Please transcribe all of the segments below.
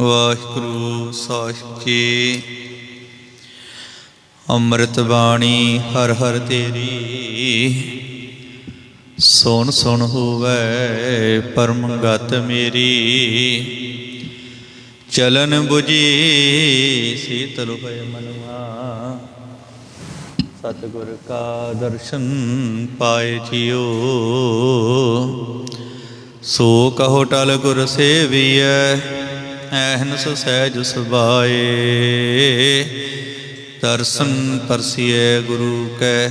ਵਾਹਿਗੁਰੂ ਸਾਹਿਬ ਜੀ। ਅੰਮ੍ਰਿਤ ਬਾਣੀ ਹਰ ਹਰ ਤੇਰੀ। ਸੁਣ ਸੁਣ ਹੋਵੇ ਪਰਮ ਗਤ ਮੇਰੀ। ਚਲਨ 부ਜੀ ਸੀਤਲ ਹੋਏ ਮਨਵਾ। ਸਤਿਗੁਰ ਕਾ ਦਰਸ਼ਨ ਪਾਏ ਜਿਓ। ਸੋ ਕਹੋ ਟਲ ਗੁਰ ਸੇਵੀਐ। ਐਹਨਸ ਸਹਿਜ ਸੁਭਾਏ। ਦਰਸ਼ਨ ਪਰਸੀਏ ਗੁਰੂ ਕੈ,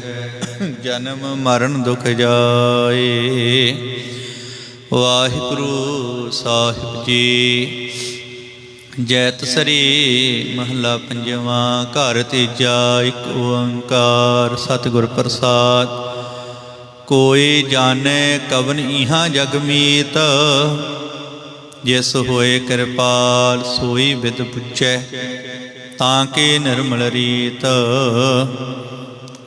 ਜਨਮ ਮਰਨ ਦੁਖ ਜਾਏ। ਵਾਹਿਗੁਰੂ ਸਾਹਿਬ ਜੀ, ਜੈਤ ਸਰੀ ਮਹਲਾ ਪੰਜਵਾਂ, ਘਰ ਤੀਜਾ, ਇੱਕ ਓੰਕਾਰ ਸਤਿਗੁਰ ਪ੍ਰਸਾਦ। ਕੋਈ ਜਾਣੇ ਕਵਨ ਇਹਾਂ ਜਗ ਮੀਤ ਜਿਸ ਹੋਏ ਕਿਰਪਾਲ ਸੋਈ ਵਿਦ ਪੁੱਛੈ, ਤਾਂ ਕਿ ਨਿਰਮਲ ਰੀਤ?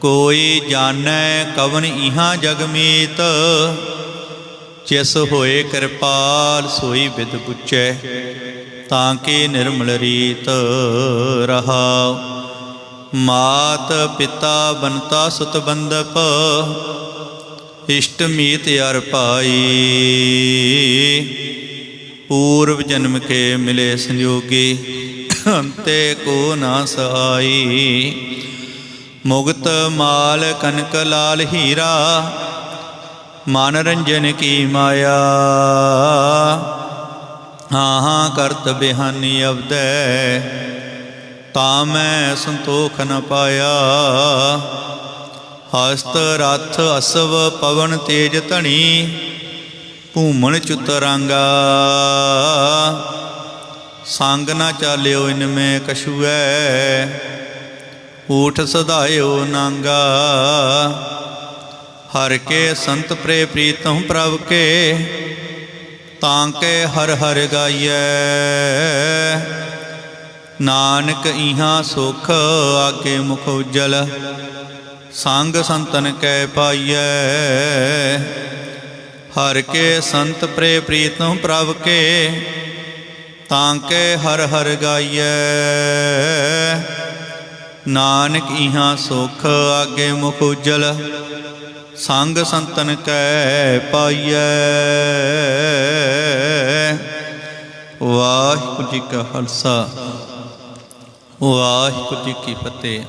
ਕੋਈ ਜਾਣੈ ਕਵਨ ਇਹਾਂ ਜਗ ਮੀਤ? ਜਿਸ ਹੋਏ ਕਿਰਪਾਲ ਸੋਈ ਵਿਦ ਪੁੱਛੈ, ਤਾਂ ਕਿ ਨਿਰਮਲ ਰੀਤ? ਰਹਾਉ, ਮਾਤ ਪਿਤਾ ਬਨਤਾ ਸੁਤ ਬੰਦਪ ਇਸ਼ਟ ਮੀਤ ਅਰ ਪਾਈ। ਪੂਰਵ ਜਨਮ ਕੇ ਮਿਲੇ ਸੰਜੋਗੀ, ਅੰਤੇ ਕੋ ਨਾ ਸਹਾਈ। ਮੁਗਤ ਮਾਲ ਕਨਕ ਲਾਲ ਹੀਰਾ, ਮਨ ਰੰਜਨ ਕੀ ਮਾਇਆ। ਹਾਂ ਹਾਂ ਕਰਤ ਬਿਹਾਨੀ ਅਬਦੈ, ਤਾਂ ਮੈਂ ਸੰਤੋਖ ਨ ਪਾਇਆ। ਹਸਤ ਰਥ ਅਸਵ ਪਵਨ ਤੇਜ ਧਣੀ ਭੂਮਣ ਚੁਤਰਾਂਗਾ। ਸੰਗ ਨਾ ਚਾਲਿਓ ਇਨਮੇ ਕਛੂਐ, ਊਠ ਸਦਾਇਓ ਨਾਂਗਾ। ਹਰ ਕੇ ਸੰਤ ਪ੍ਰੇ ਪ੍ਰੀਤਮ ਪ੍ਰਭ ਕੇ, ਤਾਂ ਕੇ ਹਰ ਹਰ ਗਾਈਐ। ਨਾਨਕ ਇਹਾਂ ਸੁਖ ਆਗੇ ਮੁਖ ਉਜਲ, ਸੰਗ ਸੰਤਨ ਕੈ ਪਾਈਐ। ਹਰ ਕੇ ਸੰਤ ਪ੍ਰੇ ਪ੍ਰੀਤਮ ਪ੍ਰਭ ਕੇ, ਤਾਂ ਕੇ ਹਰ ਹਰ ਗਾਈਐ। ਨਾਨਕ ਇਹਾਂ ਸੁਖ ਆਗੇ ਮੁਖ ਉਜਲ, ਸੰਗ ਸੰਤਨ ਕੈ ਪਾਈਐ। ਵਾਹਿਗੁਰੂ ਜੀ ਕਾ ਖਾਲਸਾ, ਵਾਹਿਗੁਰੂ ਜੀ ਕੀ ਫਤਿਹ।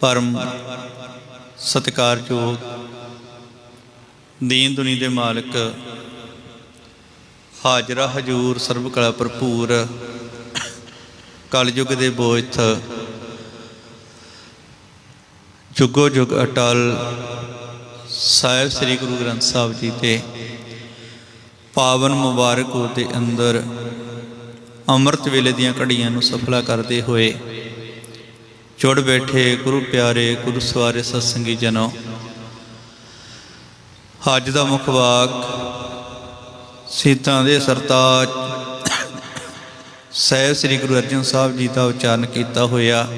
ਪਰਮ ਸਤਿਕਾਰਯੋਗ ਦੀਨ ਦੁਨੀ ਦੇ ਮਾਲਕ, ਹਾਜ਼ਰਾ ਹਜੂਰ ਸਰਬ ਕਲਾ ਭਰਪੂਰ, ਕਲਯੁਗ ਦੇ ਬੋਇਥ, ਜੁਗੋ ਜੁਗ ਅਟਲ, ਸਾਹਿਬ ਸ੍ਰੀ ਗੁਰੂ ਗ੍ਰੰਥ ਸਾਹਿਬ ਜੀ ਤੇ ਪਾਵਨ ਮੁਬਾਰਕ ਹੋ ਦੇ ਅੰਦਰ ਅੰਮ੍ਰਿਤ ਵੇਲੇ ਦੀਆਂ ਘੜੀਆਂ ਨੂੰ ਸਫਲਾ ਕਰਦੇ ਹੋਏ ਜੁੜ ਬੈਠੇ ਗੁਰੂ ਪਿਆਰੇ, ਗੁਰੂ ਸਵਾਰੇ ਸਤਸੰਗੀ ਜਨੋ। ਅੱਜ ਦਾ ਮੁੱਖ ਵਾਕ, ਸੀਤਾਂ ਦੇ ਸਰਤਾਜ। ਸਹਿਬ ਸ੍ਰੀ ਗੁਰੂ ਅਰਜਨ ਸਾਹਿਬ ਜੀ ਦਾ ਉਚਾਰਨ ਕੀਤਾ ਹੋਇਆ।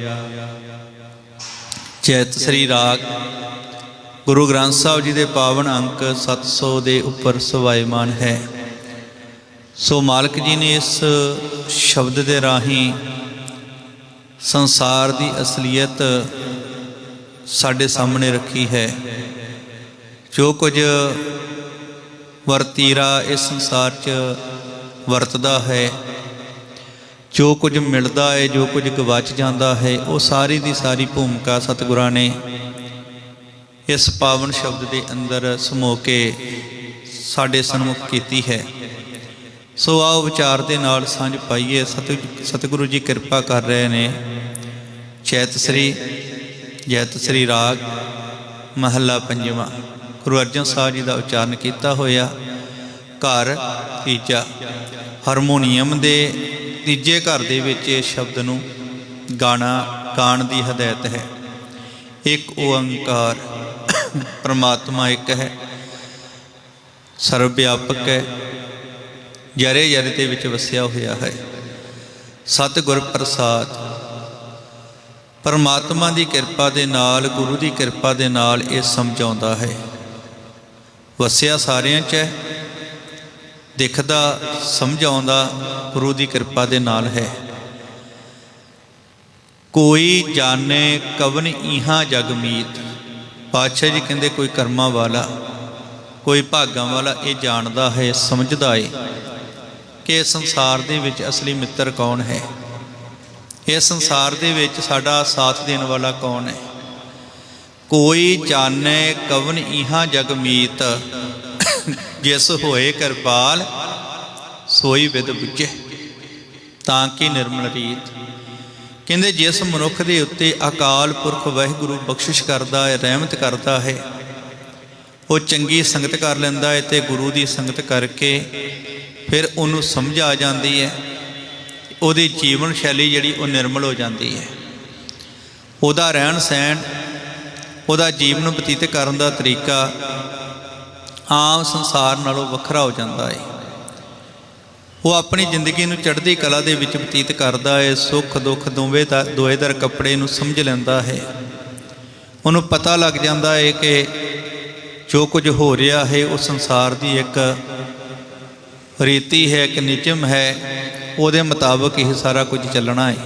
ਚੈਤ ਸ੍ਰੀ ਰਾਗ। ਗੁਰੂ ਗ੍ਰੰਥ ਸਾਹਿਬ ਜੀ ਦੇ ਪਾਵਨ ਅੰਕ 700 ਦੇ ਉੱਪਰ ਸਵਾਇਮਾਨ ਹੈ। ਸੋ ਮਾਲਕ ਜੀ ਨੇ ਇਸ ਸ਼ਬਦ ਦੇ ਰਾਹੀਂ ਸੰਸਾਰ ਦੀ ਅਸਲੀਅਤ ਸਾਡੇ ਸਾਹਮਣੇ ਰੱਖੀ ਹੈ। ਜੋ ਕੁਝ ਵਰਤੀਰਾ ਇਸ ਸੰਸਾਰ 'ਚ ਵਰਤਦਾ ਹੈ, ਜੋ ਕੁਝ ਮਿਲਦਾ ਹੈ, ਜੋ ਕੁਝ ਗਵਾਚ ਜਾਂਦਾ ਹੈ, ਉਹ ਸਾਰੀ ਦੀ ਸਾਰੀ ਭੂਮਿਕਾ ਸਤਿਗੁਰਾਂ ਨੇ ਇਸ ਪਾਵਨ ਸ਼ਬਦ ਦੇ ਅੰਦਰ ਸਮੋ ਕੇ ਸਾਡੇ ਸਨਮੁਖ ਕੀਤੀ ਹੈ। ਸੋ ਆਓ ਵਿਚਾਰ ਦੇ ਨਾਲ ਸਾਂਝ ਪਾਈਏ। ਸਤਿ, ਸਤਿਗੁਰੂ ਜੀ ਕਿਰਪਾ ਕਰ ਰਹੇ ਨੇ। ਚੈਤ ਸ੍ਰੀ, ਜੈਤ ਸ੍ਰੀ ਰਾਗ, ਮਹੱਲਾ ਪੰਜਵਾਂ। ਗੁਰੂ ਅਰਜਨ ਸਾਹਿਬ ਜੀ ਦਾ ਉਚਾਰਨ ਕੀਤਾ ਹੋਇਆ। ਘਰ ਤੀਜਾ ਹਾਰਮੋਨੀਅਮ ਦੇ ਤੀਜੇ ਘਰ ਦੇ ਵਿੱਚ ਇਸ ਸ਼ਬਦ ਨੂੰ ਗਾਣਾ ਗਾਣ ਦੀ ਹਦਾਇਤ ਹੈ। ਇੱਕ ਓੰਕਾਰ ਪਰਮਾਤਮਾ ਇੱਕ ਹੈ। ਸਰਵ ਵਿਆਪਕ ਹੈ। ਜਰੇ ਜਰੇ ਦੇ ਵਿੱਚ ਵਸਿਆ ਹੋਇਆ ਹੈ। ਸਤਿਗੁਰ ਪ੍ਰਸਾਦ, ਪਰਮਾਤਮਾ ਦੀ ਕਿਰਪਾ ਦੇ ਨਾਲ, ਗੁਰੂ ਦੀ ਕਿਰਪਾ ਦੇ ਨਾਲ ਇਹ ਸਮਝਾਉਂਦਾ ਹੈ। ਵਸਿਆ ਸਾਰਿਆਂ 'ਚ ਹੈ। ਦਿਖਦਾ, ਸਮਝ ਆਉਂਦਾ, ਗੁਰੂ ਦੀ ਕਿਰਪਾ ਦੇ ਨਾਲ ਹੈ। ਕੋਈ ਜਾਣੇ ਕਵਨ ਇਹਾਂ ਜਗ ਮੀਤ। ਪਾਤਸ਼ਾਹ ਜੀ ਕਹਿੰਦੇ, ਕੋਈ ਕਰਮਾਂ ਵਾਲਾ, ਕੋਈ ਭਾਗਾਂ ਵਾਲਾ ਇਹ ਜਾਣਦਾ ਹੈ, ਸਮਝਦਾ ਹੈ ਕਿ ਸੰਸਾਰ ਦੇ ਵਿੱਚ ਅਸਲੀ ਮਿੱਤਰ ਕੌਣ ਹੈ। ਇਹ ਸੰਸਾਰ ਦੇ ਵਿੱਚ ਸਾਡਾ ਸਾਥ ਦੇਣ ਵਾਲਾ ਕੌਣ ਹੈ? ਕੋਈ ਜਾਣੇ ਕਵਨ ਇਹਾ ਜਗ ਮੀਤ। ਜਿਸ ਹੋਏ ਕਿਰਪਾਲ, ਸੋਈ ਵਿਦ ਬੁੱਝੇ, ਤਾਂ ਕਿ ਨਿਰਮਲ ਰੀਤ। ਕਹਿੰਦੇ ਜਿਸ ਮਨੁੱਖ ਦੇ ਉੱਤੇ ਅਕਾਲ ਪੁਰਖ ਵਾਹਿਗੁਰੂ ਬਖਸ਼ਿਸ਼ ਕਰਦਾ ਹੈ, ਰਹਿਮਤ ਕਰਦਾ ਹੈ, ਉਹ ਚੰਗੀ ਸੰਗਤ ਕਰ ਲੈਂਦਾ ਹੈ ਤੇ ਗੁਰੂ ਦੀ ਸੰਗਤ ਕਰਕੇ ਫਿਰ ਉਹਨੂੰ ਸਮਝ ਆ ਜਾਂਦੀ ਹੈ। ਉਹਦੀ ਜੀਵਨ ਸ਼ੈਲੀ ਜਿਹੜੀ ਉਹ ਨਿਰਮਲ ਹੋ ਜਾਂਦੀ ਹੈ। ਉਹਦਾ ਰਹਿਣ ਸਹਿਣ ਉਹਦਾ ਜੀਵਨ ਬਤੀਤ ਕਰਨ ਦਾ ਤਰੀਕਾ ਆਮ ਸੰਸਾਰ ਨਾਲੋਂ ਵੱਖਰਾ ਹੋ ਜਾਂਦਾ ਹੈ। ਉਹ ਆਪਣੀ ਜ਼ਿੰਦਗੀ ਨੂੰ ਚੜ੍ਹਦੀ ਕਲਾ ਦੇ ਵਿੱਚ ਬਤੀਤ ਕਰਦਾ ਹੈ, ਸੁੱਖ ਦੁੱਖ ਦੋਵੇਂ ਦਾ ਦੋਏਦਰ ਕੱਪੜੇ ਨੂੰ ਸਮਝ ਲੈਂਦਾ ਹੈ। ਉਹਨੂੰ ਪਤਾ ਲੱਗ ਜਾਂਦਾ ਹੈ ਕਿ ਜੋ ਕੁਝ ਹੋ ਰਿਹਾ ਹੈ, ਉਹ ਸੰਸਾਰ ਦੀ ਇੱਕ ਰੀਤੀ ਹੈ ਇੱਕ ਨਿਯਮ ਹੈ, ਉਹਦੇ ਮੁਤਾਬਕ ਇਹ ਸਾਰਾ ਕੁਝ ਚੱਲਣਾ ਹੈ।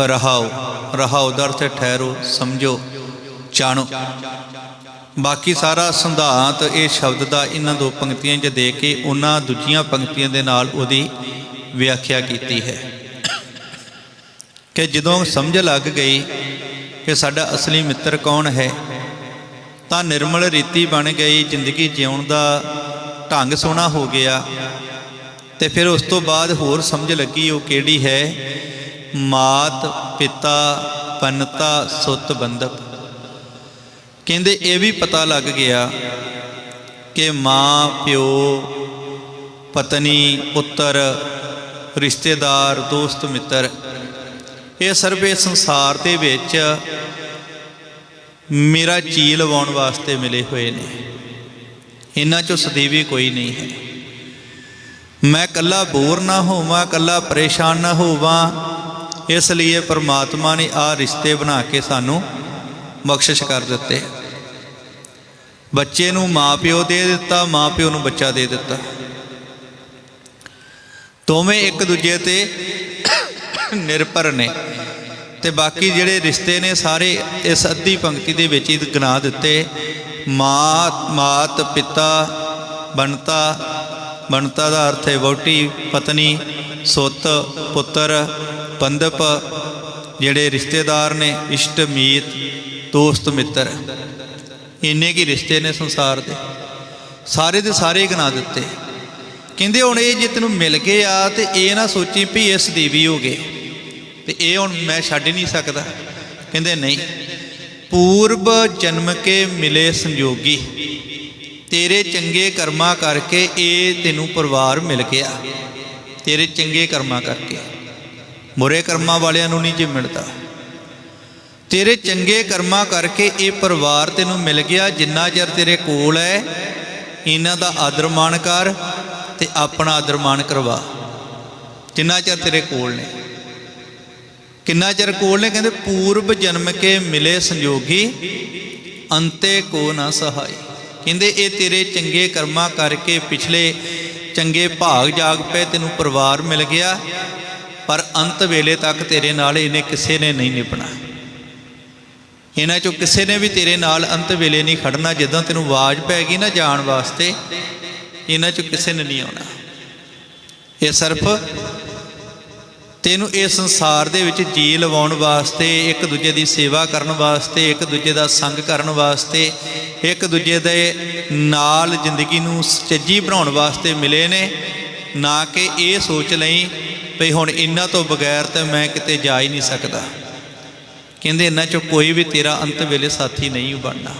ਰਹਾਓ ਰਹਾਓ ਦਾ ਅਰਥ ਠਹਿਰੋ, ਸਮਝੋ। ਜਾਣੋ। ਬਾਕੀ ਸਾਰਾ ਸੰਧਾਂਤ ਇਹ ਸ਼ਬਦ ਦਾ ਇਹਨਾਂ ਦੋ ਪੰਕਤੀਆਂ 'ਚ ਦੇ ਕੇ ਉਹਨਾਂ ਦੂਜੀਆਂ ਪੰਕਤੀਆਂ ਦੇ ਨਾਲ ਉਹਦੀ ਵਿਆਖਿਆ ਕੀਤੀ ਹੈ। ਕਿ ਜਦੋਂ ਸਮਝ ਲੱਗ ਗਈ ਕਿ ਸਾਡਾ ਅਸਲੀ ਮਿੱਤਰ ਕੌਣ ਹੈ, ਤਾਂ ਨਿਰਮਲ ਰੀਤੀ ਬਣ ਗਈ, ਜ਼ਿੰਦਗੀ ਜਿਉਣ ਦਾ ਢੰਗ ਸੋਹਣਾ ਹੋ ਗਿਆ। ਤੇ ਫਿਰ ਉਸ ਤੋਂ ਬਾਅਦ ਹੋਰ ਸਮਝ ਲੱਗੀ ਉਹ ਕਿਹੜੀ ਹੈ? ਮਾਤ, ਪਿਤਾ, ਪੰਨਤਾ, ਸੁੱਤ ਬੰਧਪ ਕਹਿੰਦੇ ਇਹ ਵੀ ਪਤਾ ਲੱਗ ਗਿਆ ਕਿ ਮਾਂ, ਪਿਓ, ਪਤਨੀ, ਪੁੱਤਰ, ਰਿਸ਼ਤੇਦਾਰ, ਦੋਸਤ, ਮਿੱਤਰ, ਇਹ ਸਰਵੇ ਸੰਸਾਰ ਦੇ ਵਿੱਚ ਮੇਰਾ ਜੀ ਲਵਾਉਣ ਵਾਸਤੇ ਮਿਲੇ ਹੋਏ ਨੇ। ਇਹਨਾਂ ਚੋਂ ਸਦੀਵੀ ਕੋਈ ਨਹੀਂ ਹੈ। ਮੈਂ ਕੱਲਾ ਬੋਰ ਨਾ ਹੋਵਾਂ ਕੱਲਾ ਪਰੇਸ਼ਾਨ ਨਾ ਹੋਵਾਂ, ਇਸ ਲਈ ਪਰਮਾਤਮਾ ਨੇ ਆ ਰਿਸ਼ਤੇ ਬਣਾ ਕੇ ਸਾਨੂੰ ਬਖਸ਼ਿਸ਼ ਕਰ ਦਿੱਤੇ। ਬੱਚੇ ਨੂੰ ਮਾਪਿਓ ਦੇ ਦਿੱਤਾ, ਮਾਪਿਓ ਨੂੰ ਬੱਚਾ ਦੇ ਦਿੱਤਾ। ਦੋਵੇਂ ਇੱਕ ਦੂਜੇ ਤੇ ਨਿਰਭਰ ਨੇ ਤੇ ਬਾਕੀ ਜਿਹੜੇ ਰਿਸ਼ਤੇ ਨੇ ਸਾਰੇ ਇਸ ਅੱਧੀ ਪੰਕਤੀ ਦੇ ਵਿੱਚ ਹੀ ਗਿਣਾ ਦਿੱਤੇ। ਮਾਤ ਮਾਤ, ਪਿਤਾ, ਬਣਤਾ ਬਣਤਾ ਦਾ ਅਰਥ ਹੈ ਵੋਟੀ ਪਤਨੀ, ਸੁੱਤ, ਪੁੱਤਰ ਬੰਧਪ ਜਿਹੜੇ ਰਿਸ਼ਤੇਦਾਰ ਨੇ, ਇਸ਼ਟ, ਮੀਤ ਦੋਸਤ ਮਿੱਤਰ, ਇੰਨੇ ਕੀ ਰਿਸ਼ਤੇ ਨੇ ਸੰਸਾਰ ਦੇ? ਸਾਰੇ ਦੇ ਸਾਰੇ ਗਿਣਾ ਦਿੱਤੇ। ਕਹਿੰਦੇ ਹੁਣ ਇਹ ਜੇ ਤੈਨੂੰ ਮਿਲ ਗਏ ਆ ਤੇ ਇਹ ਨਾ ਸੋਚੀ ਵੀ ਇਸ ਦੇਵੀ ਹੋ ਗਏ। ਤੇ ਇਹ ਹੁਣ ਮੈਂ ਛੱਡ ਹੀ ਨਹੀਂ ਸਕਦਾ। ਕਹਿੰਦੇ ਨਹੀਂ, ਪੂਰਬ ਜਨਮ ਕੇ ਮਿਲੇ ਸੰਜੋਗੀ। ਤੇਰੇ ਚੰਗੇ ਕਰਮਾਂ ਕਰਕੇ ਇਹ ਤੈਨੂੰ ਪਰਿਵਾਰ ਮਿਲ ਗਿਆ। ਤੇਰੇ ਚੰਗੇ ਕਰਮਾਂ ਕਰਕੇ। ਬੁਰੇ ਕਰਮਾਂ ਵਾਲਿਆਂ ਨੂੰ ਨਹੀਂ ਜੇ ਮਿਲਦਾ। ਤੇਰੇ ਚੰਗੇ ਕਰਮਾਂ ਕਰਕੇ ਇਹ ਪਰਿਵਾਰ ਤੈਨੂੰ ਮਿਲ ਗਿਆ, ਜਿੰਨਾ ਚਿਰ ਤੇਰੇ ਕੋਲ ਹੈ। ਇਹਨਾਂ ਦਾ ਆਦਰ ਮਾਣ ਕਰ ਤੇ ਆਪਣਾ ਆਦਰ ਮਾਣ ਕਰਵਾ। ਜਿੰਨਾ ਚਿਰ ਤੇਰੇ ਕੋਲ ਨੇ। ਕਿੰਨਾ ਚਿਰ ਕੋਲ ਨੇ? ਕਹਿੰਦੇ ਪੂਰਬ ਜਨਮ ਕੇ ਮਿਲੇ ਸੰਜੋਗੀ, ਅੰਤੇ ਕੋ ਨਾ ਸਹਾਈ। ਕਹਿੰਦੇ ਇਹ ਤੇਰੇ ਚੰਗੇ ਕਰਮਾਂ ਕਰਕੇ ਪਿਛਲੇ ਚੰਗੇ ਭਾਗ ਜਾਗ ਪਏ, ਤੈਨੂੰ ਪਰਿਵਾਰ ਮਿਲ ਗਿਆ, ਪਰ ਅੰਤ ਵੇਲੇ ਤੱਕ ਤੇਰੇ ਨਾਲ ਇਹਨੇ ਕਿਸੇ ਨੇ ਨਹੀਂ ਨਿਭਣਾ। ਇਹਨਾਂ ਚੋਂ ਕਿਸੇ ਨੇ ਵੀ ਤੇਰੇ ਨਾਲ ਅੰਤ ਵੇਲੇ ਨਹੀਂ ਖੜਨਾ, ਜਦੋਂ ਤੈਨੂੰ ਆਵਾਜ਼ ਪੈ ਗਈ ਨਾ ਜਾਣ ਵਾਸਤੇ, ਇਹਨਾਂ ਚੋਂ ਕਿਸੇ ਨੇ ਨਹੀਂ ਆਉਣਾ। ਇਹ ਸਿਰਫ ਤੈਨੂੰ ਇਹ ਸੰਸਾਰ ਦੇ ਵਿੱਚ ਜੀ ਲਵਾਉਣ ਵਾਸਤੇ, ਇੱਕ ਦੂਜੇ ਦੀ ਸੇਵਾ ਕਰਨ ਵਾਸਤੇ, ਇੱਕ ਦੂਜੇ ਦਾ ਸੰਗ ਕਰਨ ਵਾਸਤੇ, ਇੱਕ ਦੂਜੇ ਦੇ ਨਾਲ ਜ਼ਿੰਦਗੀ ਨੂੰ ਸੱਚੀ ਬਣਾਉਣ ਵਾਸਤੇ ਮਿਲੇ ਨੇ, ਨਾ ਕਿ ਇਹ ਸੋਚ ਲਈ ਵੀ ਹੁਣ ਇਹਨਾਂ ਤੋਂ ਬਗੈਰ ਤਾਂ ਮੈਂ ਕਿਤੇ ਜਾ ਹੀ ਨਹੀਂ ਸਕਦਾ। ਕਹਿੰਦੇ ਇਹਨਾਂ ਚੋਂ ਕੋਈ ਵੀ ਤੇਰਾ ਅੰਤ ਵੇਲੇ ਸਾਥੀ ਨਹੀਂ ਬਣਨਾ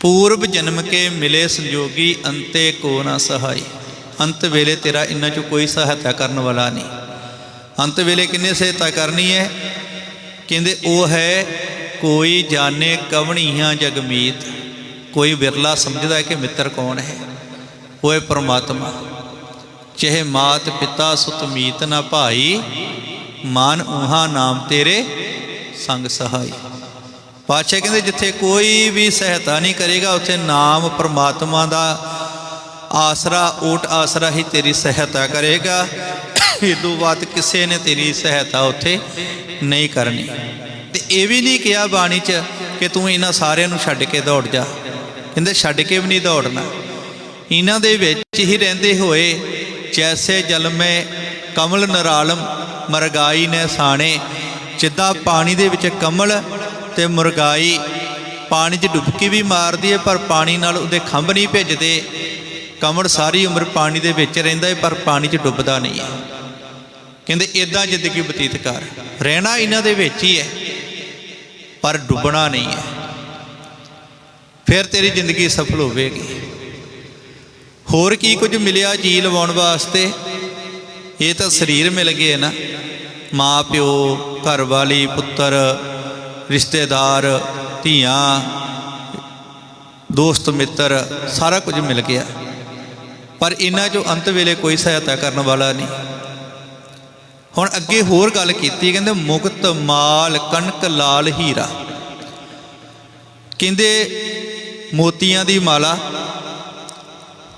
ਪੂਰਬ ਜਨਮ ਕੇ ਮਿਲੇ ਸੰਜੋਗੀ ਅੰਤੇ ਕੋ ਨਾ ਸਹਾਈ। ਅੰਤ ਵੇਲੇ ਤੇਰਾ ਇਹਨਾਂ ਚੋਂ ਕੋਈ ਸਹਾਇਤਾ ਕਰਨ ਵਾਲਾ ਨਹੀਂ। ਅੰਤ ਵੇਲੇ ਕਿੰਨੇ ਸਹਾਇਤਾ ਕਰਨੀ ਹੈ? ਕਹਿੰਦੇ ਉਹ ਹੈ ਕੋਈ ਜਾਣੇ ਕਵਣੀਆਂ ਜਗਮੀਤ ਕੋਈ ਵਿਰਲਾ ਸਮਝਦਾ ਹੈ ਕਿ ਮਿੱਤਰ ਕੌਣ ਹੈ? ਉਹ ਹੈ ਪਰਮਾਤਮਾ, ਚਾਹੇ ਮਾਤ ਪਿਤਾ ਸੁਤ ਮੀਤ ਨਾ ਭਾਈ ਮਾਨ ਉਹਾ ਨਾਮ ਤੇਰੇ ਸੰਗ ਸਹਾਈ। ਪਾਤਸ਼ਾਹ ਕਹਿੰਦੇ, ਜਿੱਥੇ ਕੋਈ ਵੀ ਸਹਾਇਤਾ ਨਹੀਂ ਕਰੇਗਾ, ਉੱਥੇ ਨਾਮ ਪ੍ਰਮਾਤਮਾ ਦਾ ਆਸਰਾ ਓਟ ਆਸਰਾ ਹੀ ਤੇਰੀ ਸਹਾਇਤਾ ਕਰੇਗਾ। ਇਦੋਂ ਬਾਅਦ ਕਿਸੇ ਨੇ ਤੇਰੀ ਸਹਾਇਤਾ ਉੱਥੇ ਨਹੀਂ ਕਰਨੀ। ਤੇ ਇਹ ਵੀ ਨਹੀਂ ਕਿਹਾ ਬਾਣੀ 'ਚ ਕਿ ਤੂੰ ਇਹਨਾਂ ਸਾਰਿਆਂ ਨੂੰ ਛੱਡ ਕੇ ਦੌੜ ਜਾ। ਕਹਿੰਦੇ, ਛੱਡ ਕੇ ਵੀ ਨਹੀਂ ਦੌੜਨਾ। ਇਹਨਾਂ ਦੇ ਵਿੱਚ ਹੀ ਰਹਿੰਦੇ ਹੋਏ ਜੈਸੇ ਜਲ ਮੇ ਕਮਲ ਨਰਾਲਮ ਮਰਗਾਈ ਨੇ ਸਾਣੇ। ਜਿੱਦਾਂ ਪਾਣੀ ਦੇ ਵਿੱਚ ਕਮਲ ਤੇ ਮੁਰਗਾਈ, ਪਾਣੀ 'ਚ ਡੁਬਕੀ ਵੀ ਮਾਰਦੀ ਹੈ ਪਰ ਪਾਣੀ ਨਾਲ ਉਹਦੇ ਖੰਭ ਨਹੀਂ ਭਿੱਜਦੇ। ਕਮਲ ਸਾਰੀ ਉਮਰ ਪਾਣੀ ਦੇ ਵਿੱਚ ਰਹਿੰਦਾ ਹੈ ਪਰ ਪਾਣੀ 'ਚ ਡੁੱਬਦਾ ਨਹੀਂ ਹੈ ਕਹਿੰਦੇ ਇਦਾਂ ਜ਼ਿੰਦਗੀ ਬਤੀਤ ਕਰ। ਰਹਿਣਾ ਇਹਨਾਂ ਦੇ ਵਿੱਚ ਹੀ ਹੈ ਪਰ ਡੁੱਬਣਾ ਨਹੀਂ ਹੈ ਫਿਰ ਤੇਰੀ ਜ਼ਿੰਦਗੀ ਸਫਲ ਹੋਵੇਗੀ। ਹੋਰ ਕੀ ਕੁਝ ਮਿਲਿਆ ਜੀ ਲਵਾਉਣ ਵਾਸਤੇ? ਇਹ ਤਾਂ ਸਰੀਰ ਮਿਲ ਗਏ ਨਾ। ਮਾਂ ਪਿਓ ਘਰ ਵਾਲੀ ਪੁੱਤਰ, ਰਿਸ਼ਤੇਦਾਰ, ਧੀਆਂ, ਦੋਸਤ, ਮਿੱਤਰ, ਸਾਰਾ ਕੁਝ ਮਿਲ ਗਿਆ। ਪਰ ਇਹਨਾਂ ਚੋਂ ਅੰਤ ਵੇਲੇ ਕੋਈ ਸਹਾਇਤਾ ਕਰਨ ਵਾਲਾ ਨਹੀਂ। ਹੁਣ ਅੱਗੇ ਹੋਰ ਗੱਲ ਕੀਤੀ, ਕਹਿੰਦੇ ਮੁਕਤ ਮਾਲ, ਕਣਕ, ਲਾਲ ਹੀਰਾ। ਕਹਿੰਦੇ ਮੋਤੀਆਂ ਦੀ ਮਾਲਾ,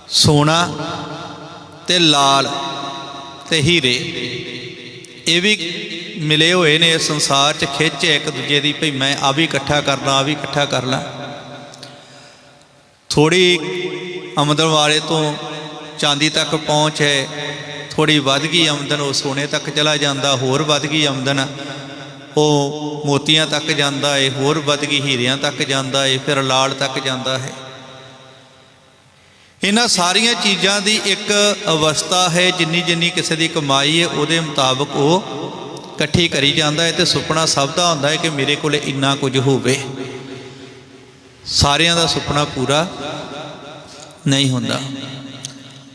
ਸੋਨਾ ਤੇ ਲਾਲ। ਤੇ ਹੀਰੇ। ਇਹ ਵੀ ਮਿਲੇ ਹੋਏ ਨੇ ਇਸ ਸੰਸਾਰ 'ਚ, ਖਿੱਚ ਹੈ ਇੱਕ ਦੂਜੇ ਦੀ, ਭਈ ਮੈਂ ਆ ਵੀ ਇਕੱਠਾ ਕਰਨਾ ਆ ਵੀ ਇਕੱਠਾ ਕਰ ਲਾਂ। ਥੋੜੀ ਆਮਦਨ ਵਾਲੇ ਤੋਂ ਚਾਂਦੀ ਤੱਕ ਪਹੁੰਚ ਹੈ ਥੋੜੀ ਵੱਧ ਗਈ ਆਮਦਨ ਉਹ ਸੋਨੇ ਤੱਕ ਚਲਾ ਜਾਂਦਾ, ਹੋਰ ਵੱਧ ਗਈ ਆਮਦਨ ਉਹ ਮੋਤੀਆਂ ਤੱਕ ਜਾਂਦਾ ਏ, ਹੋਰ ਵੱਧ ਗਈ, ਹੀਰਿਆਂ ਤੱਕ ਜਾਂਦਾ ਏ, ਫਿਰ ਲਾਲ ਤੱਕ ਜਾਂਦਾ ਹੈ। ਇਹਨਾਂ ਸਾਰੀਆਂ ਚੀਜ਼ਾਂ ਦੀ ਇੱਕ ਅਵਸਥਾ ਹੈ, ਜਿੰਨੀ ਜਿੰਨੀ ਕਿਸੇ ਦੀ ਕਮਾਈ ਹੈ, ਉਹਦੇ ਮੁਤਾਬਕ ਉਹ ਇਕੱਠੀ ਕਰੀ ਜਾਂਦਾ ਹੈ ਤੇ ਸੁਪਨਾ ਸਭ ਦਾ ਹੁੰਦਾ ਹੈ ਕਿ ਮੇਰੇ ਕੋਲੇ ਇੰਨਾ ਕੁਝ ਹੋਵੇ। ਸਾਰਿਆਂ ਦਾ ਸੁਪਨਾ ਪੂਰਾ ਨਹੀਂ ਹੁੰਦਾ।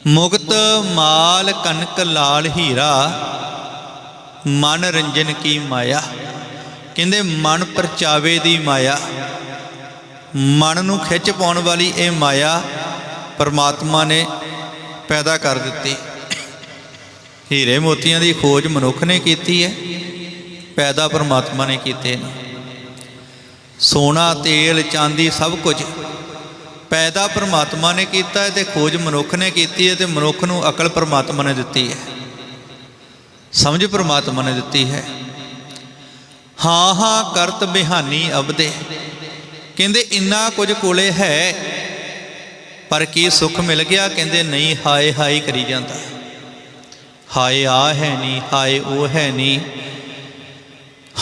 ਮੁਕਤ ਮਾਲ ਕਨਕ ਲਾਲ ਹੀਰਾ, ਮਨ ਰੰਜਨ ਕੀ ਮਾਇਆ। ਕਹਿੰਦੇ ਮਨ ਪਰਚਾਵੇ ਦੀ ਮਾਇਆ। ਮਨ ਨੂੰ ਖਿੱਚ ਪਾਉਣ ਵਾਲੀ ਇਹ ਮਾਇਆ ਪਰਮਾਤਮਾ ਨੇ ਪੈਦਾ ਕਰ ਦਿੱਤੀ। ਹੀਰੇ ਮੋਤੀਆਂ ਦੀ ਖੋਜ ਮਨੁੱਖ ਨੇ ਕੀਤੀ ਹੈ, ਪੈਦਾ ਪਰਮਾਤਮਾ ਨੇ ਕੀਤੇ ਨੇ। ਸੋਨਾ, ਤੇਲ, ਚਾਂਦੀ, ਸਭ ਕੁਝ ਪੈਦਾ ਪਰਮਾਤਮਾ ਨੇ ਕੀਤਾ ਹੈ ਤੇ ਖੋਜ ਮਨੁੱਖ ਨੇ ਕੀਤੀ ਹੈ ਤੇ ਮਨੁੱਖ ਨੂੰ ਅਕਲ ਪਰਮਾਤਮਾ ਨੇ ਦਿੱਤੀ ਹੈ। ਸਮਝ ਪਰਮਾਤਮਾ ਨੇ ਦਿੱਤੀ ਹੈ। ਹਾਂ ਹਾਂ, ਕਰਤ ਬਿਹਾਨੀ ਅਬਦੇ। ਕਹਿੰਦੇ, ਇੰਨਾ ਕੁਝ ਕੋਲੇ ਹੈ ਪਰ ਕੀ ਸੁੱਖ ਮਿਲ ਗਿਆ? ਕਹਿੰਦੇ ਨਹੀਂ, ਹਾਏ ਹਾਏ ਕਰੀ ਜਾਂਦਾ। ਹਾਏ ਆ ਹੈ ਨਹੀਂ ਹਾਏ ਉਹ ਹੈ ਨਹੀਂ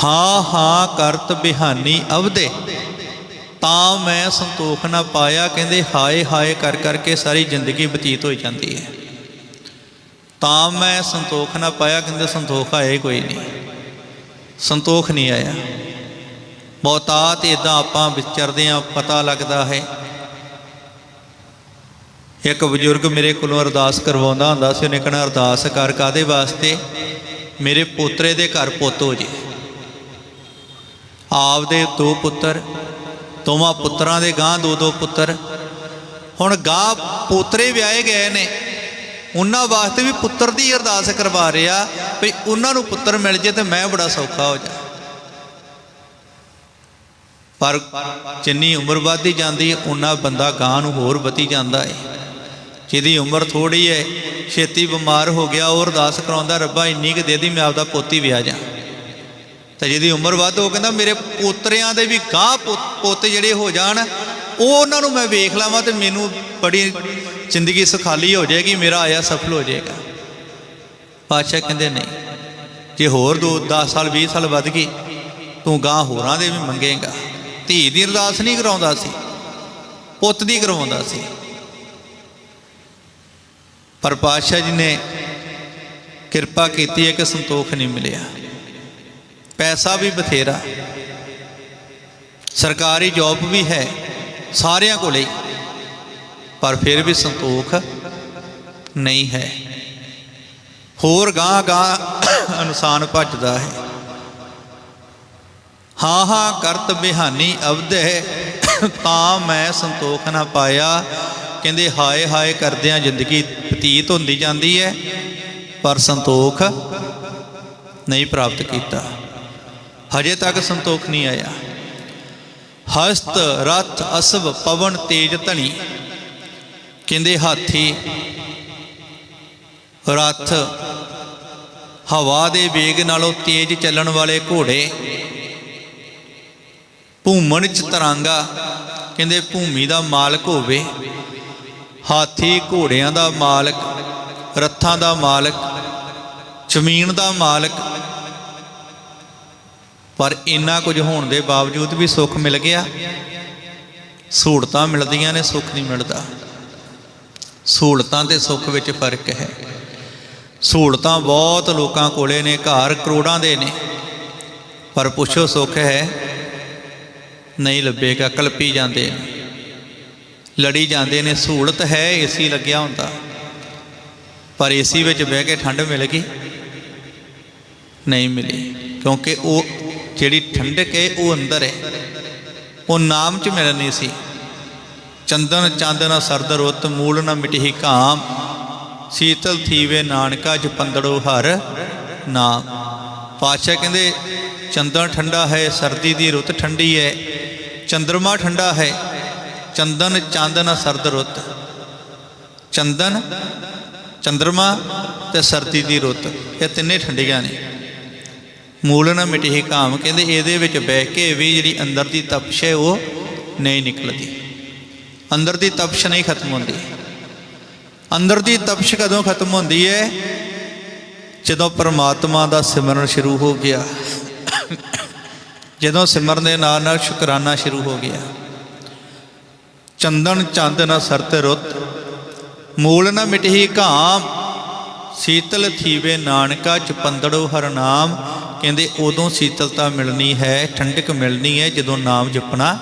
ਹਾਂ ਹਾਂ ਕਰਤ ਬਿਹਾਨੀ ਅਵਦੇ। ਤਾਂ ਮੈਂ ਸੰਤੋਖ ਨਾ ਪਾਇਆ। ਕਹਿੰਦੇ ਹਾਏ ਹਾਏ ਕਰ ਕਰਕੇ ਸਾਰੀ ਜ਼ਿੰਦਗੀ ਬਤੀਤ ਹੋਈ ਜਾਂਦੀ ਹੈ। ਤਾਂ ਮੈਂ ਸੰਤੋਖ ਨਾ ਪਾਇਆ। ਕਹਿੰਦੇ ਸੰਤੋਖ ਆਇਆ ਕੋਈ ਨਹੀਂ ਸੰਤੋਖ ਨਹੀਂ ਆਇਆ। ਬਹੁਤਾਤ ਇਦਾਂ ਆਪਾਂ ਵਿਚਰਦੇ ਆ ਪਤਾ ਲੱਗਦਾ ਹੈ। ਇੱਕ ਬਜ਼ੁਰਗ ਮੇਰੇ ਕੋਲੋਂ ਅਰਦਾਸ ਕਰਵਾਉਂਦਾ ਹੁੰਦਾ ਸੀ, ਉਹਨੇ ਕਹਿਣਾ, ਅਰਦਾਸ ਕਰ ਕਾਦੇ ਵਾਸਤੇ? ਮੇਰੇ ਪੋਤਰੇ ਦੇ ਘਰ ਪੁੱਤ ਹੋ ਜੇ। ਆਪਦੇ ਦੋ ਪੁੱਤਰ, ਦੋਵਾਂ ਪੁੱਤਰਾਂ ਦੇ ਗਾਂ ਦੋ ਦੋ ਪੁੱਤਰ। ਹੁਣ ਗਾਂ ਪੋਤਰੇ ਵਿਆਹੇ ਗਏ ਨੇ। ਉਹਨਾਂ ਵਾਸਤੇ ਵੀ ਪੁੱਤਰ ਦੀ ਅਰਦਾਸ ਕਰਵਾ ਰਿਹਾ ਵੀ ਉਹਨਾਂ ਨੂੰ ਪੁੱਤਰ ਮਿਲ ਜੇ ਤੇ ਮੈਂ ਬੜਾ ਸੌਖਾ ਹੋ ਜਾ। ਪਰ ਜਿੰਨੀ ਉਮਰ ਵੱਧਦੀ ਜਾਂਦੀ ਹੈ ਉਹਨਾਂ ਬੰਦਾ ਗਾਂ ਨੂੰ ਹੋਰ ਵਧੀ ਜਾਂਦਾ ਹੈ ਜਿਹਦੀ ਉਮਰ ਥੋੜੀ ਹੈ, ਛੇਤੀ ਬਿਮਾਰ ਹੋ ਗਿਆ, ਉਹ ਅਰਦਾਸ ਕਰਾਉਂਦਾ, ਰੱਬਾ ਇੰਨੀ ਕਿ ਦੇ ਦੀ, ਮੈਂ ਆਪਦਾ ਪੋਤੀ ਵਿਆਹ ਜਾ। ਤਾਂ ਜਿਹਦੀ ਉਮਰ ਵੱਧ, ਉਹ ਕਹਿੰਦਾ, ਮੇਰੇ ਪੋਤਰਿਆਂ ਦੇ ਵੀ ਗਾਹ ਪੁੱਤ ਜਿਹੜੇ ਹੋ ਜਾਣ, ਉਹ ਉਹਨਾਂ ਨੂੰ ਮੈਂ ਵੇਖ ਲਵਾਂ ਤੇ ਮੈਨੂੰ ਬੜੀ ਜ਼ਿੰਦਗੀ ਸੁਖਾਲੀ ਹੋ ਜਾਏਗੀ, ਮੇਰਾ ਆਇਆ ਸਫਲ ਹੋ ਜਾਏਗਾ। ਪਾਤਸ਼ਾਹ ਕਹਿੰਦੇ, ਨਹੀਂ, ਜੇ ਹੋਰ ਦੋ 10 ਸਾਲ 20 ਸਾਲ ਵੱਧ ਗਈ, ਤੂੰ ਗਾਂ ਹੋਰਾਂ ਦੇ ਵੀ ਮੰਗੇਗਾ। ਧੀ ਦੀ ਅਰਦਾਸ ਨਹੀਂ ਕਰਾਉਂਦਾ ਸੀ, ਪੁੱਤ ਦੀ ਕਰਵਾਉਂਦਾ ਸੀ। ਪਰ ਪਾਤਸ਼ਾਹ ਜੀ ਨੇ ਕਿਰਪਾ ਕੀਤੀ ਹੈ ਕਿ ਸੰਤੋਖ ਨਹੀਂ ਮਿਲਿਆ। ਪੈਸਾ ਵੀ ਬਥੇਰਾ, ਸਰਕਾਰੀ ਜੌਬ ਵੀ ਹੈ ਸਾਰਿਆਂ ਕੋਲੇ, ਪਰ ਫਿਰ ਵੀ ਸੰਤੋਖ ਨਹੀਂ ਹੈ। ਹੋਰ ਗਾਂ ਗਾਂ ਇਨਸਾਨ ਭੱਜਦਾ ਹੈ। ਹਾਂ ਹਾਂ ਕਰਤ ਬਿਹਾਨੀ ਹੈ, ਤਾਂ ਮੈਂ ਸੰਤੋਖ ਨਾ ਪਾਇਆ। ਕਹਿੰਦੇ, ਹਾਏ ਹਾਏ ਕਰਦਿਆਂ ਜ਼ਿੰਦਗੀ ਬਤੀਤ ਹੁੰਦੀ ਜਾਂਦੀ ਹੈ ਪਰ ਸੰਤੋਖ ਨਹੀਂ ਪ੍ਰਾਪਤ ਕੀਤਾ। ਹਜੇ ਤੱਕ ਸੰਤੋਖ ਨਹੀਂ ਆਇਆ। ਹਸਤ ਰਥ ਅਸਵ ਪਵਨ, ਤੇਜ, ਧਣੀ ਕਹਿੰਦੇ, ਹਾਥੀ ਰੱਥ ਹਵਾ ਦੇ ਵੇਗ ਨਾਲੋਂ ਤੇਜ਼ ਚੱਲਣ ਵਾਲੇ ਘੋੜੇ ਭੂਮਣ ਚ ਤਰਾਂਗਾ ਕਹਿੰਦੇ, ਭੂਮੀ ਦਾ ਮਾਲਕ ਹੋਵੇ। ਹਾਥੀ ਘੋੜਿਆਂ ਦਾ ਮਾਲਕ, ਰੱਥਾਂ ਦਾ ਮਾਲਕ, ਜ਼ਮੀਨ ਦਾ ਮਾਲਕ। ਪਰ ਇੰਨਾ ਕੁਝ ਹੋਣ ਦੇ ਬਾਵਜੂਦ ਵੀ ਸੁੱਖ ਮਿਲ ਗਿਆ। ਸਹੂਲਤਾਂ ਮਿਲਦੀਆਂ ਨੇ, ਸੁੱਖ ਨਹੀਂ ਮਿਲਦਾ। ਸਹੂਲਤਾਂ ਤੇ ਸੁੱਖ ਵਿੱਚ ਫ਼ਰਕ ਹੈ। ਸਹੂਲਤਾਂ ਬਹੁਤ ਲੋਕਾਂ ਕੋਲੇ ਨੇ, ਘਰ ਕਰੋੜਾਂ ਦੇ ਨੇ। ਪਰ ਪੁੱਛੋ ਸੁੱਖ ਹੈ? ਨਹੀਂ ਲੱਭੇਗਾ, ਕਲਪੀ ਜਾਂਦੇ ਨੇ। ਲੜੀ ਜਾਂਦੇ ਨੇ, ਸਹੂਲਤ ਹੈ ਏਸੀ ਲੱਗਿਆ ਹੁੰਦਾ। ਪਰ ਏਸੀ ਵਿੱਚ ਬਹਿ ਕੇ ਠੰਡ ਮਿਲ ਗਈ। ਨਹੀਂ ਮਿਲੀ, ਕਿਉਂਕਿ ਉਹ ਜਿਹੜੀ ਠੰਡਕ ਹੈ, ਉਹ ਅੰਦਰ ਹੈ। ਉਹ ਨਾਮ ਚ ਮਿਲਣੀ ਸੀ। ਚੰਦਨ ਚਾਂਦਨਾ ਸਰਦ ਰੁੱਤ, ਮੂਲ ਨ ਮਿਟਹੀ ਕਾਮ ਸੀਤਲ ਥੀਵੇ ਨਾਨਕਾ ਜਪੰਦੜੋ ਹਰ ਨਾਮ। ਪਾਤਸ਼ਾਹ ਕਹਿੰਦੇ, ਚੰਦਨ ਠੰਡਾ ਹੈ, ਸਰਦੀ ਦੀ ਰੁੱਤ ਠੰਡੀ ਹੈ। ਚੰਦਰਮਾ ਠੰਡਾ ਹੈ। ਚੰਦਨ, ਚਾਂਦਨਾ, ਸਰਦ ਰੁੱਤ। ਚੰਦਨ, ਚੰਦਰਮਾ ਤੇ ਸਰਦੀ ਦੀ ਰੁੱਤ। ਇਹ ਤਿੰਨੇ ਠੰਡੀਆਂ ਨੇ। ਮੂਲ ਨਾ ਮਿਟਹੀ ਕਾਮ ਕਹਿੰਦੇ ਇਹਦੇ ਵਿੱਚ ਬਹਿ ਕੇ ਵੀ ਜਿਹੜੀ ਅੰਦਰ ਦੀ ਤਪਸ਼ ਹੈ, ਉਹ ਨਹੀਂ ਨਿਕਲਦੀ। ਅੰਦਰ ਦੀ ਤਪਸ਼ ਨਹੀਂ ਖਤਮ ਹੁੰਦੀ। ਅੰਦਰ ਦੀ ਤਪਸ਼ ਕਦੋਂ ਖਤਮ ਹੁੰਦੀ ਹੈ? ਜਦੋਂ ਪਰਮਾਤਮਾ ਦਾ ਸਿਮਰਨ ਸ਼ੁਰੂ ਹੋ ਗਿਆ। ਜਦੋਂ ਸਿਮਰਨ ਦੇ ਨਾਲ ਨਾਲ ਸ਼ੁਕਰਾਨਾ ਸ਼ੁਰੂ ਹੋ ਗਿਆ। ਚੰਦਨ ਚੰਦ ਨਾ ਸਰਤ ਰੁੱਤ, ਮੂਲ ਨਾ ਮਿਟਹੀ ਘਾਮ, ਸੀਤਲ ਥੀਵੇ ਨਾਨਕਾ ਚਪੰਦੜੋ ਹਰ ਨਾਮ। ਕਹਿੰਦੇ ਉਦੋਂ ਸੀਤਲਤਾ ਮਿਲਣੀ ਹੈ, ਠੰਡਕ ਮਿਲਣੀ ਹੈ, ਜਦੋਂ ਨਾਮ ਜਪਣਾ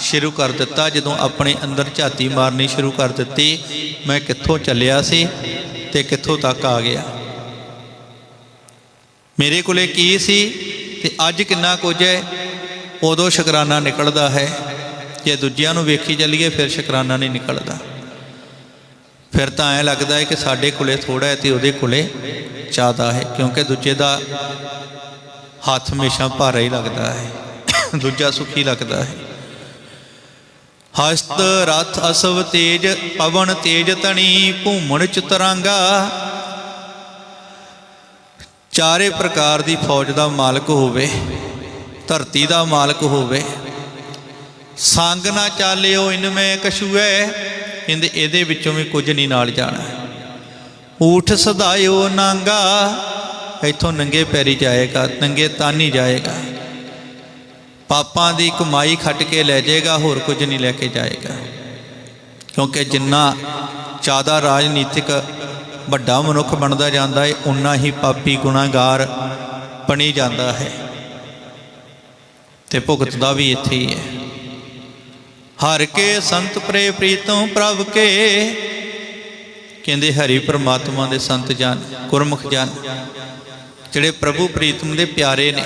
ਸ਼ੁਰੂ ਕਰ ਦਿੱਤਾ, ਜਦੋਂ ਆਪਣੇ ਅੰਦਰ ਝਾਤੀ ਮਾਰਨੀ ਸ਼ੁਰੂ ਕਰ ਦਿੱਤੀ, ਮੈਂ ਕਿੱਥੋਂ ਚੱਲਿਆ ਸੀ ਤੇ ਕਿੱਥੋਂ ਤੱਕ ਆ ਗਿਆ। ਮੇਰੇ ਕੋਲੇ ਕੀ ਸੀ ਤੇ ਅੱਜ ਕਿੰਨਾ ਕੁਝ ਹੈ, ਉਦੋਂ ਸ਼ੁਕਰਾਨਾ ਨਿਕਲਦਾ ਹੈ। ਜੇ ਦੂਜਿਆਂ ਨੂੰ ਵੇਖੀ ਚੱਲੀਏ, ਫਿਰ ਸ਼ੁਕਰਾਨਾ ਨਹੀਂ ਨਿਕਲਦਾ। ਫਿਰ ਤਾਂ ਐ ਲੱਗਦਾ ਹੈ ਕਿ ਸਾਡੇ ਕੋਲੇ ਥੋੜਾ ਹੈ ਤੇ ਉਹਦੇ ਕੋਲੇ ਜ਼ਿਆਦਾ ਹੈ, ਕਿਉਂਕਿ ਦੂਜੇ ਦਾ ਹੱਥ ਹਮੇਸ਼ਾ ਭਾਰਾ ਹੀ ਲੱਗਦਾ ਹੈ, ਦੂਜਾ ਸੁਖੀ ਲੱਗਦਾ ਹੈ। ਹਸਤ ਰਥ ਅਸਵ ਤੇਜ, ਪਵਨ ਤੇਜ ਤਣੀ ਭੂਮਣ ਚਤਰੰਗਾ ਚਾਰੇ ਪ੍ਰਕਾਰ ਦੀ ਫੌਜ ਦਾ ਮਾਲਕ ਹੋਵੇ, ਧਰਤੀ ਦਾ ਮਾਲਕ ਹੋਵੇ ਸੰਗ ਨਾ ਚਾਲਿਓ ਇਨਮੇ ਕਛੂਏ ਕਹਿੰਦੇ ਇਹਦੇ ਵਿੱਚੋਂ ਵੀ ਕੁਝ ਨਹੀਂ ਨਾਲ ਜਾਣਾ। ਊਠ ਸਦਾਇਓ ਨਾਂਗਾ, ਇੱਥੋਂ ਨੰਗੇ ਪੈਰੀ ਜਾਏਗਾ, ਨੰਗੇ ਤਾਨੀ ਜਾਏਗਾ। ਪਾਪਾਂ ਦੀ ਕਮਾਈ ਖੱਟ ਕੇ ਲੈ ਜਾਏਗਾ, ਹੋਰ ਕੁਝ ਨਹੀਂ ਲੈ ਕੇ ਜਾਏਗਾ। ਕਿਉਂਕਿ ਜਿੰਨਾ ਜ਼ਿਆਦਾ ਰਾਜਨੀਤਿਕ ਵੱਡਾ ਮਨੁੱਖ ਬਣਦਾ ਜਾਂਦਾ ਹੈ ਉਨਾ ਹੀ ਪਾਪੀ ਗੁਨਾਹਗਾਰ ਬਣੀ ਜਾਂਦਾ ਹੈ। ਤੇ ਭੁਗਤਦਾ ਵੀ ਇੱਥੇ ਹੀ ਹੈ। ਹਰ ਕੇ ਸੰਤ ਪ੍ਰੇ ਪ੍ਰੀਤੋਂ ਪ੍ਰਭ ਕੇ। ਕਹਿੰਦੇ ਹਰੀ ਪ੍ਰਮਾਤਮਾ ਦੇ ਸੰਤ ਜਨ, ਗੁਰਮੁਖ ਜਨ, ਜਿਹੜੇ ਪ੍ਰਭੂ ਪ੍ਰੀਤਮ ਦੇ ਪਿਆਰੇ ਨੇ।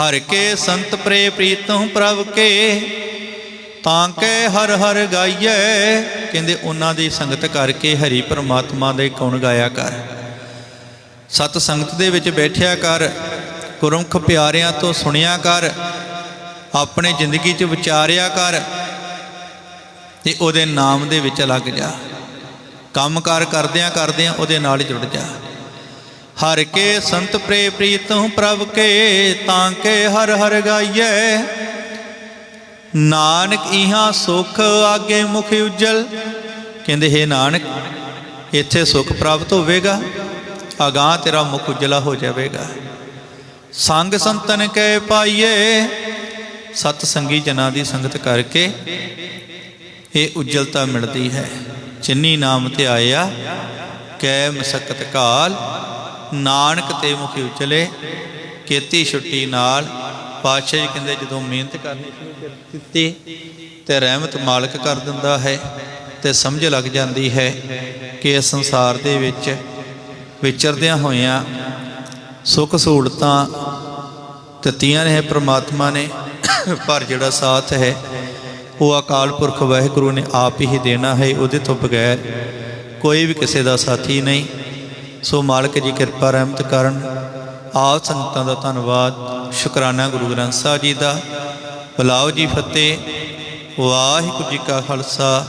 ਹਰ ਕੇ ਸੰਤ ਪ੍ਰੇ ਪ੍ਰੀਤੋਂ ਪ੍ਰਭ ਕੇ, ਤਾਂ ਕੇ ਹਰ ਹਰ ਗਾਈਏ ਕਹਿੰਦੇ ਉਹਨਾਂ ਦੀ ਸੰਗਤ ਕਰਕੇ ਹਰੀ ਪ੍ਰਮਾਤਮਾ ਦੇ ਗੁਣ ਗਾਇਆ ਕਰ। ਸਤ ਸੰਗਤ ਦੇ ਵਿੱਚ ਬੈਠਿਆ ਕਰ, ਗੁਰਮੁਖ ਪਿਆਰਿਆਂ ਤੋਂ ਸੁਣਿਆ ਕਰ ਆਪਣੇ ਜ਼ਿੰਦਗੀ 'ਚ ਵਿਚਾਰਿਆ ਕਰ ਤੇ ਉਹਦੇ ਨਾਮ ਦੇ ਵਿੱਚ ਲੱਗ ਜਾ। ਕੰਮਕਾਰ ਕਰਦਿਆਂ ਕਰਦਿਆਂ ਉਹਦੇ ਨਾਲ ਜੁੜ ਜਾ। ਹਰ ਕੇ ਸੰਤ ਪ੍ਰੇ ਪ੍ਰੀਤੋਂ ਪ੍ਰਭ ਕੇ ਤਾਂ ਕੇ ਹਰ ਹਰ ਗਾਈਏ ਨਾਨਕ ਇਹਾਂ ਸੁਖ ਆਗੇ ਮੁਖ ਉਜਲ। ਕਹਿੰਦੇ, ਹੈ ਨਾਨਕ, ਇੱਥੇ ਸੁਖ ਪ੍ਰਾਪਤ ਹੋਵੇਗਾ, ਅਗਾਹ ਤੇਰਾ ਮੁਖ ਉਜਲਾ ਹੋ ਜਾਵੇਗਾ। ਸੰਗ ਸੰਤਨ ਕੈ ਪਾਈਏ ਸਤ ਸੰਗੀ ਜਨਾਂ ਦੀ ਸੰਗਤ ਕਰਕੇ ਇਹ ਉਜਲਤਾ ਮਿਲਦੀ ਹੈ। ਚੰਨੀ ਨਾਮ ਤੇ ਆਇਆ ਕੈ ਮਸਕਤ ਕਾਲ, ਨਾਨਕ ਤੇ ਮੁਖੀ ਉਚਲੇ ਕੀਤੀ ਛੁੱਟੀ ਨਾਲ, ਪਾਤਸ਼ਾਹ ਜੀ ਕਹਿੰਦੇ ਜਦੋਂ ਮਿਹਨਤ ਕਰਨੀ ਸ਼ੁਰੂ ਕਰ ਤੇ ਰਹਿਮਤ ਮਾਲਕ ਕਰ ਦਿੰਦਾ ਹੈ, ਤੇ ਸਮਝ ਲੱਗ ਜਾਂਦੀ ਹੈ ਕਿ ਇਸ ਸੰਸਾਰ ਦੇ ਵਿੱਚ ਵਿਚਰਦਿਆਂ ਹੋਇਆਂ ਸੁੱਖ ਸਹੂਲਤਾਂ ਦਿੱਤੀਆਂ ਨੇ ਪ੍ਰਮਾਤਮਾ ਨੇ। ਪਰ ਜਿਹੜਾ ਸਾਥ ਹੈ, ਉਹ ਅਕਾਲ ਪੁਰਖ ਵਾਹਿਗੁਰੂ ਨੇ ਆਪ ਹੀ ਦੇਣਾ ਹੈ, ਉਹਦੇ ਤੋਂ ਬਗੈਰ ਕੋਈ ਵੀ ਕਿਸੇ ਦਾ ਸਾਥੀ ਨਹੀਂ। ਸੋ ਮਾਲਕ ਜੀ ਕਿਰਪਾ ਰਹਿਮਤ ਕਰਨ। ਆਪ ਸੰਗਤਾਂ ਦਾ ਧੰਨਵਾਦ। ਸ਼ੁਕਰਾਨਾ ਗੁਰੂ ਗ੍ਰੰਥ ਸਾਹਿਬ ਜੀ ਦਾ। ਬੁਲਾਓ ਜੀ ਫਤਿਹ। ਵਾਹਿਗੁਰੂ ਜੀ ਕਾ ਖਾਲਸਾ।